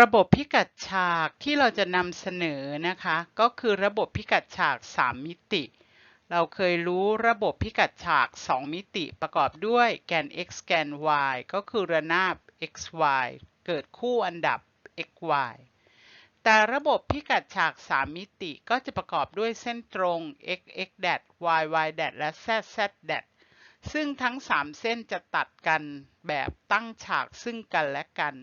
ระบบพิกัดฉากที่เราจะนำเสนอนะคะ ก็คือระบบพิกัดฉาก 3 มิติ เราเคยรู้ระบบพิกัดฉาก 2 มิติประกอบด้วยแกน x แกน y ก็คือระนาบ xy เกิดคู่อันดับ xy แต่ระบบพิกัดฉาก 3 มิติก็จะประกอบด้วยเส้นตรง x x y y และ z z ซึ่งทั้ง 3 เส้นจะตัดกันแบบตั้งฉากซึ่งกันและกัน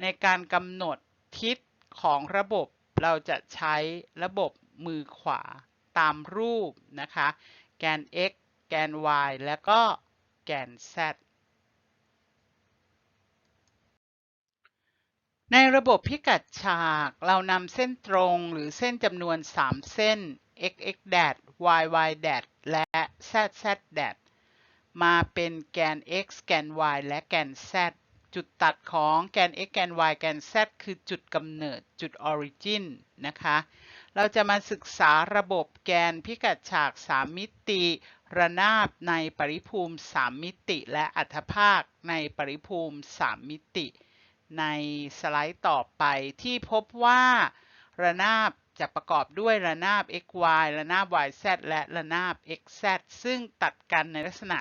ในการกำหนดทิศของระบบเราจะใช้ระบบมือขวาตามรูปนะคะ แกน x แกน y แล้วก็แกน z ในระบบพิกัดฉาก เรานำเส้นตรงหรือเส้นจำนวน 3 เส้น x x dad y y dad และ z z dad มาเป็นแกน x แกน y และแกน z จุดตัดของแกน x แกน y แกน z คือจุดกำเนิดจุด origin นะคะ เราจะมาศึกษาระบบแกนพิกัดฉาก 3 มิติ ระนาบในปริภูมิ 3 มิติ และอัฐภาคในปริภูมิ 3 มิติ ในสไลด์ต่อไปที่พบว่าระนาบจะประกอบด้วยระนาบ xy ระนาบ yz และระนาบ xz ซึ่งตัดกันในลักษณะ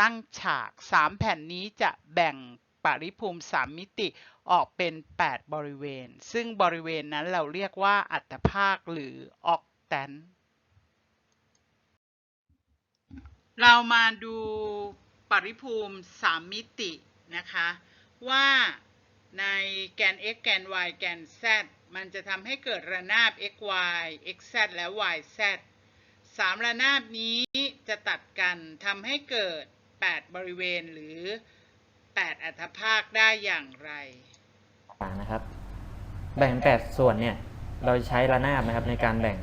ตั้งฉาก 3 แผ่นนี้จะแบ่ง ปริภูมิ3มิติออกเป็น 8 บริเวณ ซึ่งบริเวณนั้นเราเรียกว่าอัตภาคหรือออกแตนเรามาดูปริภูมิ3มิตินะคะ ว่าในแกน x แกน y แกน z มันจะทำให้เกิดระนาบ xy xz และ yz สามระนาบนี้จะตัดกันทำให้เกิด 8 บริเวณหรือ 8 อัตภาคได้อย่างไรต่างนะครับ แบ่งแปดส่วนเนี่ย เราใช้ระนาบนะครับในการแบ่ง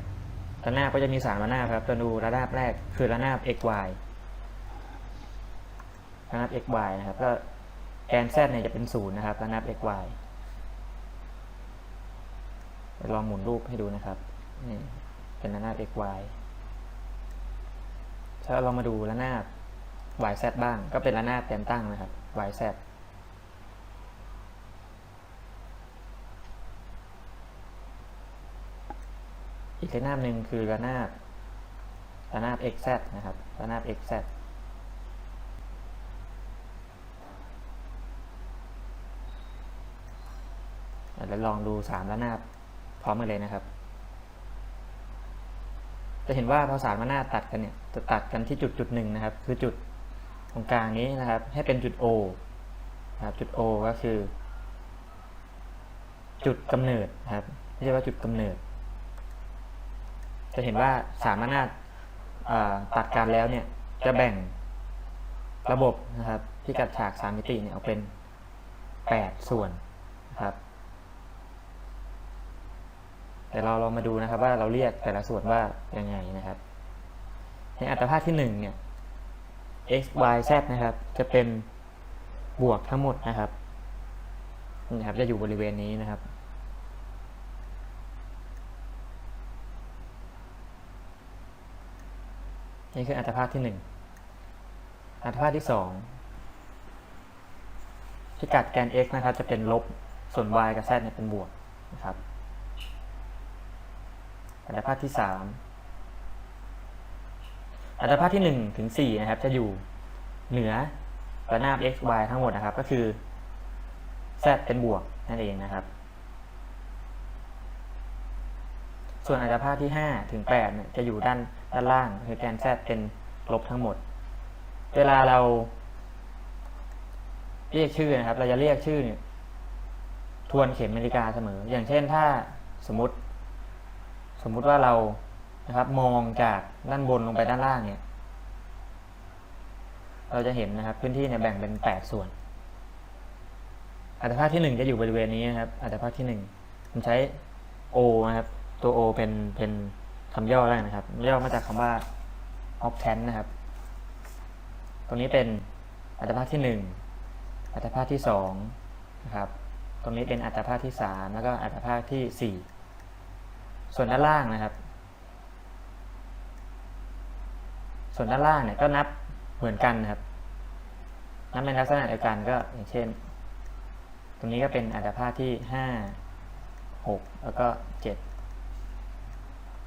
ระนาบก็จะมีสามระนาบครับตัวดูระนาบแรกคือระนาบ x y ระนาบ x y นะครับก็แกน z เนี่ยจะเป็นศูนย์นะครับระนาบ x y เดี๋ยวลองหมุนรูปให้ดูนะครับนี่เป็นระนาบ x y ถ้าเรามาดูระนาบ y z บ้าง ก็เป็นระนาบแกนตั้งนะครับ y z อีกระนาบหนึ่งคือระนาบระนาบ xz นะครับระนาบ xz เดี๋ยวลองดูสามระนาบพร้อมกันเลยนะครับ จะเห็นว่าพอสามระนาบตัดกันเนี่ยจะตัดกันที่จุดจุดหนึ่งนะครับ คือจุด ตรงกลางนี้นะครับ ให้เป็นจุด O นะครับจุด O ก็คือ จุดกำเนิดนะครับเรียกว่าจุดกำเนิด จะเห็นว่าสามระนาบอ่าตัดกันแล้วเนี่ยจะแบ่งระบบนะครับพิกัดฉากสามมิติเนี่ยออกเป็นแปดส่วนนะครับเดี๋ยวเราลองมาดูนะครับว่าเราเรียกแต่ละส่วนว่ายังไงนะครับ ในอัตภาคที่หนึ่งเนี่ย x y z นะครับ จะเป็นบวกทั้งหมดนะครับนะครับ จะอยู่บริเวณนี้นะครับ นี่คืออัตภาคที่หนึ่งอัตภาคที่สองพิกัดแกน x นะครับ จะเป็นลบส่วน y กับ z เนี่ยเป็นบวกนะครับอัตภาคที่สาม อัตภาคที่หนึ่งถึงสี่นะครับ จะอยู่เหนือระนาบ x y ทั้งหมดนะครับ ก็คือ z เป็นบวกนั่นเองนะครับ ส่วนอัตภาคที่ห้าถึงแปดเนี่ยจะอยู่ด้านด้านล่าง คือแกน z เป็นลบทั้งหมด เวลาเรา เรียกชื่อนะครับ เราจะเรียกชื่อเนี่ยทวนเข็มนาฬิกาเสมอ อย่างเช่นถ้าสมมติ สมมุติว่าเรา นะครับ มองจากด้านบนลงไปด้านล่างเนี่ย เราจะเห็นนะครับ พื้นที่เนี่ยแบ่งเป็นแปดส่วน อัตภาคที่หนึ่งจะอยู่บริเวณนี้นะครับ อัตภาคที่หนึ่งผมใช้ O นะครับ ตัว O เป็นเป็นคำย่อแล้วนะครับ ย่อมาจากคำว่า octant นะครับ ตรงนี้เป็นอัตภาคที่หนึ่งอัตภาคที่สองนะครับตรงนี้เป็นอัตภาคที่สามแล้วก็อัตภาคที่สี่ส่วนด้านล่างนะครับ ส่วนด้านล่างเนี่ยก็นับเหมือนกันนะครับ นับในลักษณะเดียวกันก็อย่างเช่น ตรงนี้ก็เป็นอัตภาคที่ห้าหกแล้วก็เจ็ด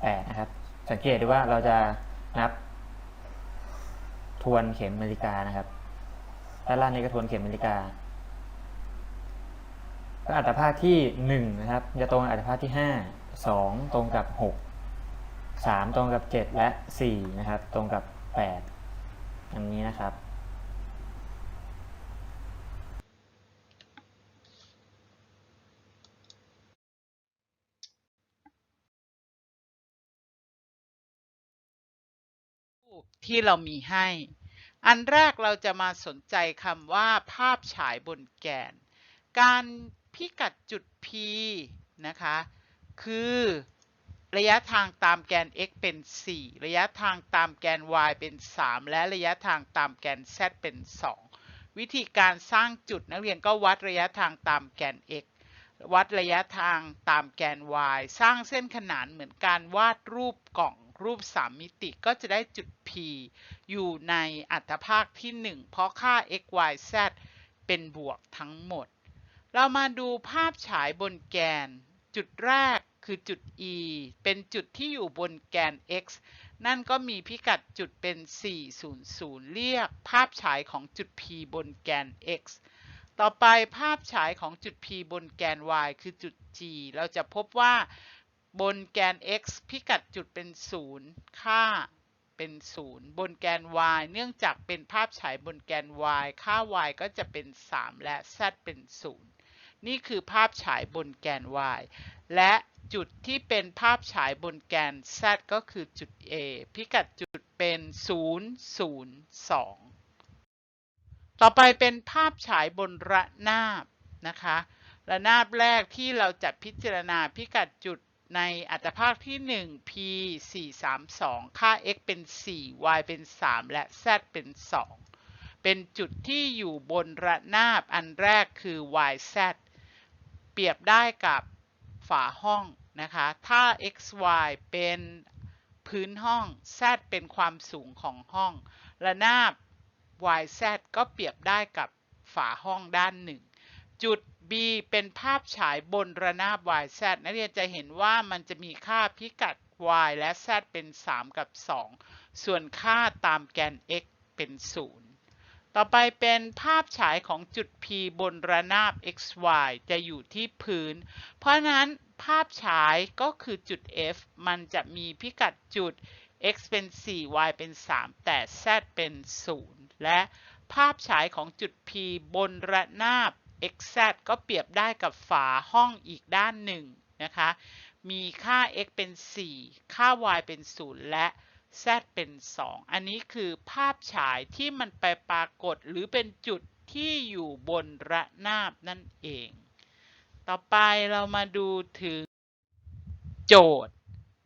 แปดนะครับ สังเกตดูว่าเราจะนับ ทวนเข็มนาฬิกานะครับ ด้านล่างนี้ก็ทวนเข็มนาฬิกาก็อัตราภาคที่หนึ่งนะครับ จะตรงอัตราภาคที่ห้าสองตรงกับหกสามตรงกับเจ็ดและสี่นะครับ ตรงกับ แปดอย่างนี้นะครับ ที่เรามีให้ อันแรกเราจะมาสนใจคำว่า ภาพฉายบนแกน การพิกัดจุด P นะคะ คือ ระยะทางตามแกน x เป็น 4 ระยะทางตามแกน y เป็น 3 และระยะทางตามแกน z เป็น 2 วิธีการสร้างจุดนักเรียนก็วัดระยะทางตามแกน x วัดระยะทางตามแกน y สร้างเส้นขนานเหมือนการวาดรูปกล่องรูป 3 มิติก็จะได้จุด P อยู่ในอัตภาคที่ 1 เพราะค่า x y z เป็นบวกทั้งหมด เรามาดูภาพฉายบนแกนจุดแรก คือจุด E เป็นจุดที่อยู่บนแกน x นั่นก็มีพิกัดจุดเป็น 400 เรียกภาพฉายของจุด P บนแกน x ต่อไปภาพฉายของจุด P บนแกน y คือจุด G เราจะพบว่าบนแกน x พิกัดจุดเป็น 0 ค่าเป็น 0 บนแกน y เนื่องจากเป็นภาพฉายบนแกน y ค่า y ก็จะเป็น 3 และ z เป็น 0 นี่คือภาพฉายบนแกน y และ จุดที่เป็นภาพฉายบนแกน z ก็คือจุด a พิกัดจุดเป็น 0 0 2 ต่อไปเป็นภาพฉายบนระนาบนะคะระนาบแรกที่เราจะพิจารณาพิกัดจุดในอัตภาคที่ 1 p 4 3 2 ค่า x เป็น 4 y เป็น 3 และ z เป็น 2 เป็นจุดที่อยู่บนระนาบอันแรกคือ y z เปรียบได้กับฝาห้อง นะคะ ถ้า x y เป็นพื้นห้อง z เป็นความสูงของห้อง ระนาบ y z ก็เปรียบได้กับฝาห้องด้านหนึ่ง จุด B เป็นภาพฉายบนระนาบ y z นักเรียนจะเห็นว่ามันจะมีค่าพิกัด y และ z เป็น 3 กับ 2 ส่วนค่าตามแกน x เป็น 0 ต่อไปเป็นภาพฉายของจุด P บนระนาบ xy จะอยู่ที่พื้น เพราะนั้น ภาพฉายก็คือจุด F มันจะมีพิกัดจุด x เป็น 4 y เป็น 3 แต่ z เป็น 0 และภาพฉายของจุด P บนระนาบ xz ก็เปรียบได้กับฝาห้องอีกด้านหนึ่งนะคะ มีค่า x เป็น 4 ค่า y เป็น 0 และ z เป็น 2 อันนี้คือภาพฉายที่มันไปปรากฏหรือเป็นจุดที่อยู่บนระนาบนั่นเอง ต่อไปเรามาดูถึง โจทย์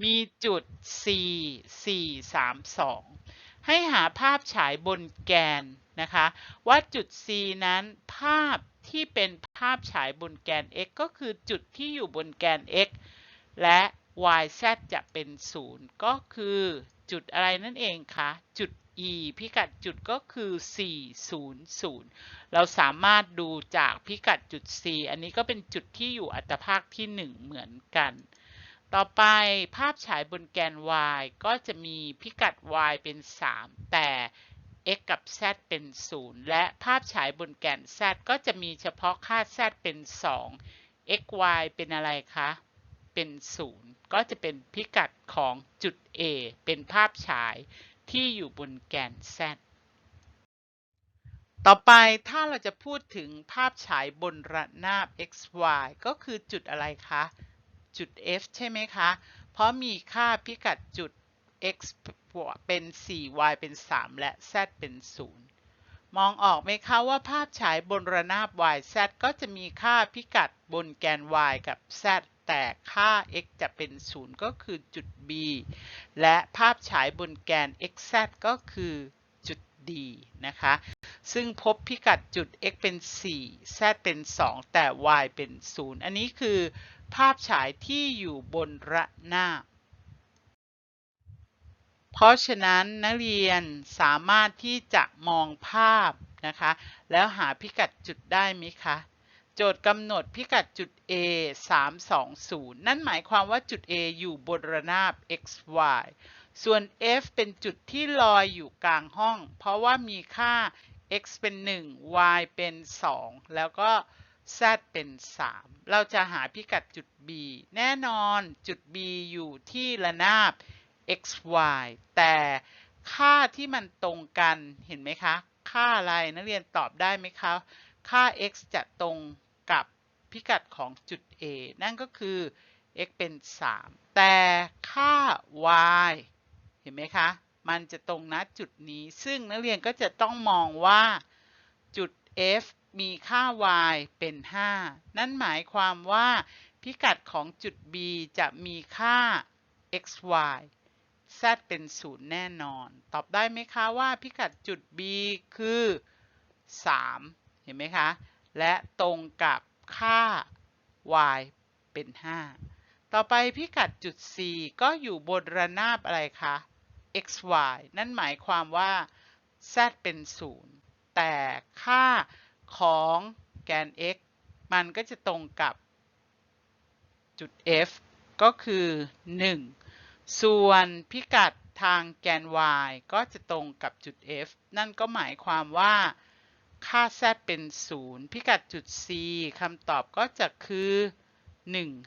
มีจุด C 4 3 2 ให้หาภาพฉายบนแกนนะคะ ว่าจุด C นั้นภาพที่เป็นภาพฉายบนแกน x ก็คือจุดที่อยู่บนแกน x และ y z จะเป็น 0 ก็คือจุดอะไรนั่นเองคะ จุด e พิกัดจุดก็คือ 400 เราสามารถดูจากพิกัดจุด c อันนี้ก็เป็นจุดที่อยู่อัตภาคที่ 1 เหมือนกัน ต่อไปภาพฉายบนแกน y ก็จะมีพิกัด y เป็น 3 แต่ x กับ z เป็น 0 และภาพฉายบนแกน z ก็จะมีเฉพาะค่า z เป็น 2 x y เป็นอะไรคะ เป็น 0 ก็จะเป็นพิกัดของจุด A เป็นภาพฉาย ที่อยู่บนแกน z ต่อไปถ้าเราจะพูดถึงภาพฉายบนระนาบ xy ก็คือจุดอะไรคะ จุด f ใช่ไหมคะ เพราะมีค่าพิกัดจุด x เป็น 4 y เป็น 3 และ z เป็น 0 มองออกไหมคะว่าภาพฉายบนระนาบ y z ก็จะมีค่าพิกัดบนแกน y กับ z แต่ค่า x จะเป็น 0 ก็คือจุด b และภาพฉายบนแกน xz ก็คือจุด d นะคะ ซึ่งพบพิกัดจุด x เป็น 4 z เป็น 2 แต่ y เป็น 0 อันนี้คือภาพฉายที่อยู่บนระนาบเพราะฉะนั้นนักเรียนสามารถที่จะมองภาพนะคะ แล้วหาพิกัดจุดได้ไหมคะ โจทย์กำหนดพิกัดจุด A 320 นั่นหมายความว่าจุด A อยู่บนระนาบ xy ส่วน f เป็นจุดที่ลอยอยู่กลางห้อง เพราะว่ามีค่า x เป็น 1 y เป็น 2 แล้วก็ z เป็น 3 เราจะหาพิกัดจุด B แน่นอนจุด B อยู่ที่ระนาบ xy แต่ค่าที่มันตรงกันเห็นไหมคะ ค่าอะไรนักเรียนตอบได้ไหมคะ ค่า x จะตรง กับพิกัดของจุด A นั่นก็คือ x เป็น 3 แต่ค่า y เห็นไหมคะ มันจะตรงณจุดนี้ ซึ่งนักเรียนก็จะต้องมองว่าจุด f มีค่า y เป็น 5 นั่นหมายความว่าพิกัดของจุด b จะมีค่า xy z เป็น 0 แน่นอน ตอบได้ไหมคะว่าพิกัดจุด b คือ 3 เห็นไหมคะ และตรงกับค่า y เป็น 5 ต่อไปพิกัดจุด c ก็อยู่บนระนาบอะไรคะ xy นั่นหมายความว่า z เป็น 0 แต่ค่าของแกน x มันก็จะตรงกับจุด f ก็คือ 1 ส่วนพิกัดทางแกน y ก็จะตรงกับจุด f นั่นก็หมายความว่า ค่า z เป็น 0 พิกัดจุด c คำตอบก็จะคือ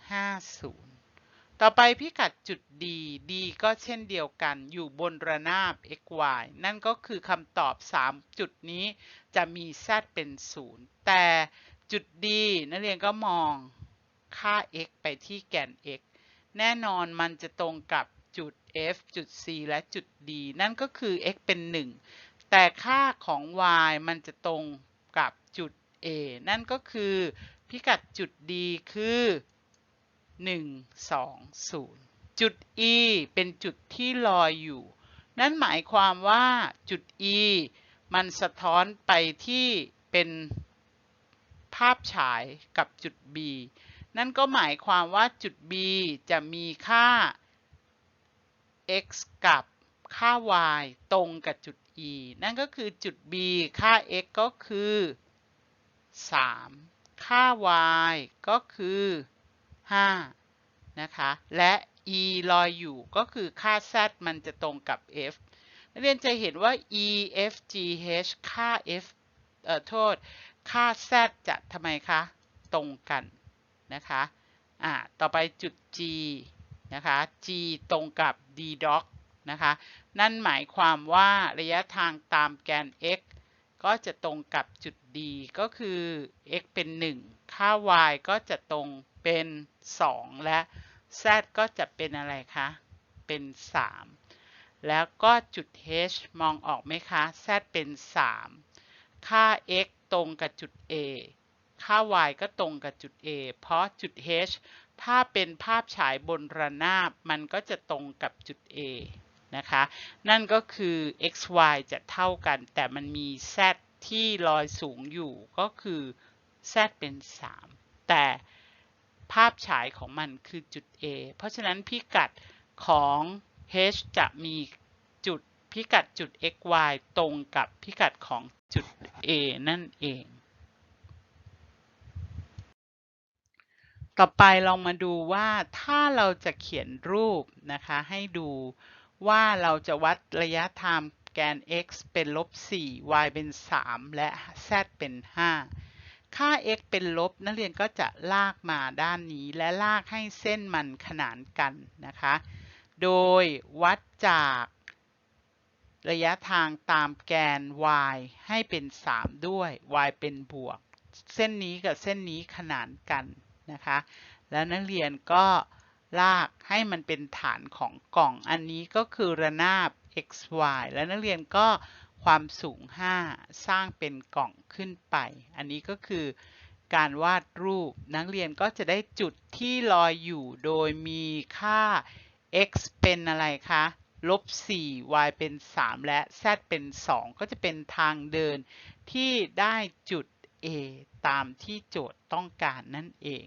150 ต่อไปพิกัดจุด D D ก็เช่นเดียวกันอยู่บนระนาบ xy นั่นก็คือคำตอบ 3 จุดนี้จะมี z เป็น 0 แต่จุด D นักเรียนก็มองค่า x ไปที่แกน x แน่นอนมันจะตรงกับจุด f จุด c และจุด D นั่นก็คือ x เป็น 1 แต่ค่าของ y มันจะตรงกับจุด A นั่นก็คือพิกัดจุด D คือ 1 2 0 จุด E เป็นจุดที่ลอยอยู่ นั่นหมายความว่าจุด E มันสะท้อนไปที่เป็นภาพฉายกับจุด B นั่นก็หมายความว่าจุด B จะมีค่า x กับค่า y ตรงกับจุด E นั่นก็คือจุด B ค่า x ก็คือ 3 ค่า y ก็คือ 5 นะคะ และ e ลอยอยู่ก็คือค่า z มันจะตรงกับ f นักเรียนจะเห็นว่า e f g h ค่า f เอ่อ โทษ ค่า z จะทำไมคะ ตรงกันนะคะ อ่า ต่อไปจุด g นะคะ g ตรงกับ d dot นะคะ นั่นหมายความว่าระยะทางตามแกน x ก็จะตรงกับจุด D ก็คือ x เป็น 1 ค่า y ก็จะตรงเป็น 2 และ z ก็จะเป็นอะไรคะ เป็น 3 แล้วก็จุด h มองออกไหมคะ z เป็น 3 ค่า x ตรงกับจุด A ค่า y ก็ตรงกับจุด A เพราะจุด h ถ้าเป็นภาพฉายบนระนาบมันก็จะตรงกับจุด A นะคะ นั่นก็คือ x y จะเท่ากัน แต่มันมี z ที่ลอยสูงอยู่ก็คือ z เป็น 3 แต่ภาพฉายของมันคือจุด A เพราะฉะนั้นพิกัดของ h จะมีจุดพิกัดจุด x y ตรงกับพิกัดของจุด A นั่นเอง ต่อไปลองมาดูว่าถ้าเราจะเขียนรูปนะคะให้ดู ว่าเราจะวัดระยะทางแกน x เป็นลบ 4 y เป็น 3 และ z เป็น 5 ค่า x เป็นลบ นักเรียนก็จะลากมาด้านนี้และลากให้เส้นมันขนานกันนะคะ โดยวัดจากระยะทางตามแกน y ให้เป็น 3 ด้วย y เป็นบวก เส้นนี้กับเส้นนี้ขนานกันนะคะ แล้วนักเรียนก็ ลากให้มันเป็นฐานของกล่อง อันนี้ก็คือระนาบ x y แล้วนักเรียนก็ความสูง 5 สร้างเป็นกล่องขึ้นไป อันนี้ก็คือการวาดรูป นักเรียนก็จะได้จุดที่ลอยอยู่โดยมีค่า x เป็นอะไรคะลบ 4 y เป็น 3 และ z เป็น 2 ก็จะเป็นทางเดินที่ได้จุด A ตามที่โจทย์ต้องการนั่นเอง